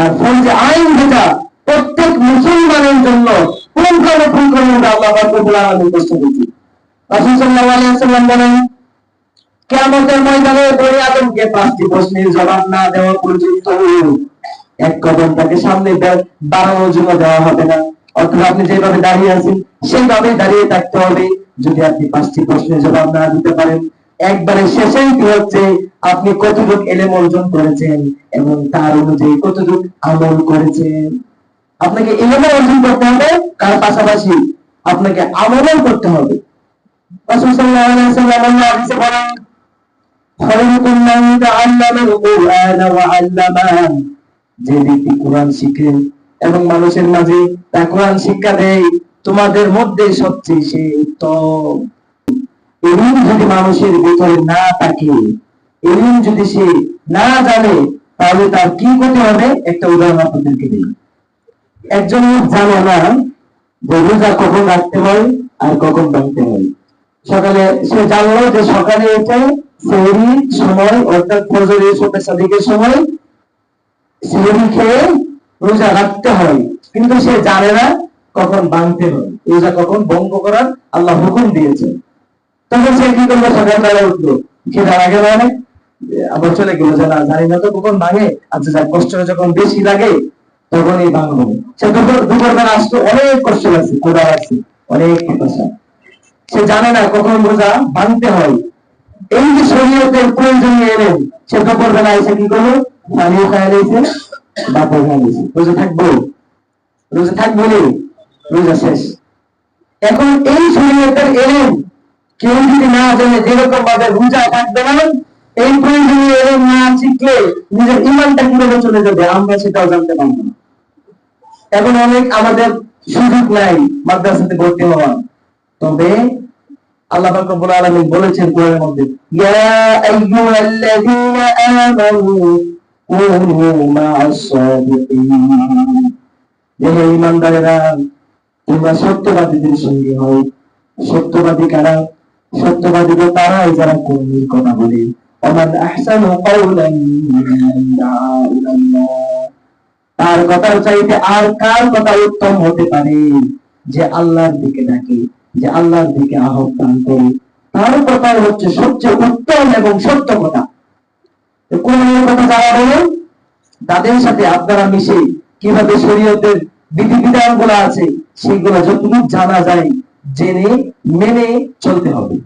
আর ফরজে আইন যেটা প্রত্যেক মুসলমানের জন্য ময়দানে আদমকে পাঁচটি প্রশ্নের জবাব না দেওয়া পর্যন্ত এক কদম তাকে সামনে বাড়ানোর জন্য দেওয়া হবে না। অথবা আপনি যেভাবে দাঁড়িয়ে আছেন, সেইভাবেই দাঁড়িয়ে থাকতে হবে। যদি আপনি পাঁচটি প্রশ্নের জবাব না দিতে পারেন একবারে শেষেই কি হচ্ছে? আপনি কতটুকু এলেম অর্জন করেছেন এবং তার অনুযায়ী কতটুকু আমল করেছেন? আপনাকে এলেম অর্জন করতে হবে, তার পাশাপাশি আপনাকে আমলও করতে হবে। যে ব্যক্তি কোরআন শিখে এবং মানুষের মাঝে তা কোরআন শিক্ষা দেয়, তোমাদের মধ্যে সবচেয়ে সে উত্তম। এলিম যদি মানুষের ভিতরে না থাকে এলিম যদি সে না জানে, তাহলে তার কি করতে হবে? একটা উদাহরণ আপনাদেরকে দিই। একজন লোক জানে না যে রোজা কখন রাখতে হয় আর কখন ভাঙতে হয়। সকালে সে জানলো যে সকালে উঠে সেহরির সময়, অর্থাৎ ফজরের সোপে সাদিকের সময় সেহরি খেয়ে রোজা রাখতে হয়। কিন্তু সে জানে না কখন ভাঙতে হয়। রোজা কখন ভঙ্গ করার আল্লাহ হুকুম দিয়েছেন। তখন সে কি করল? সকালবেলা উঠল। খেতে আগে মানে আবার চলে গেল যে না জানি না তো কখন ভাঙে। আচ্ছা যাক কষ্টটা যখন বেশি লাগে, তখনই ভাঙবো সে দুপুর দুপুরবেলা আসতো অনেক কষ্ট লাগছে কোদা আছে অনেক পিপাসা সে জানে না কখন রোজা ভাঙতে হয়। এই যে শরীয়তের প্রয়োজন এলেন, সে দুপুরবেলা এসে কি করল? পানিও খাই নিয়েছে বাপও খাই নিয়েছে রোজা থাকব? রোজা থাকব রোজা শেষ। এখন এই শরীয়তের এলেন কেউ যদি না জানে যেরকম ভাবে রোজা থাকবে না, এই প্রয়োজনীয় এলেন না শিখলে নিজের ইমানটা কীভাবে চলে যাবে, আমরা সেটাও জানতে পারব না। এখন অনেক আমাদের সুযোগ নাই মাদ্রাসাতে ভর্তি হওয়ার। তবে আল্লাহ পাক রব্বুল আলামিন বলেছেন কোরআনের মধ্যে, ইয়া আইয়ুহাল্লাযীনা আমানু কুনু মা'আস সাদিকিন হে ঈমানদারেরা তোমরা সত্যবাদীদের সঙ্গে হও সত্যবাদী কারা? সত্যবাদী তো তারাই যারা কর্মীর কথা বলে দাআ ইলাল্লাহ। তার কথার চাইতে আর কার কথা উত্তম হতে পারে? যে আল্লাহর দিকে ডাকে, যে আল্লাহর দিকে আহ্বান করে। তার কথাই হচ্ছে সবচেয়ে উত্তম এবং সত্য কথা। কোরআনের কথা যারা বলে, তাদের সাথে আপনারা মিশে কীভাবে শরীয়তের বিধিবিধানগুলো আছে, সেগুলো যতটুকু জানা যায় জেনে মেনে চলতে হবে।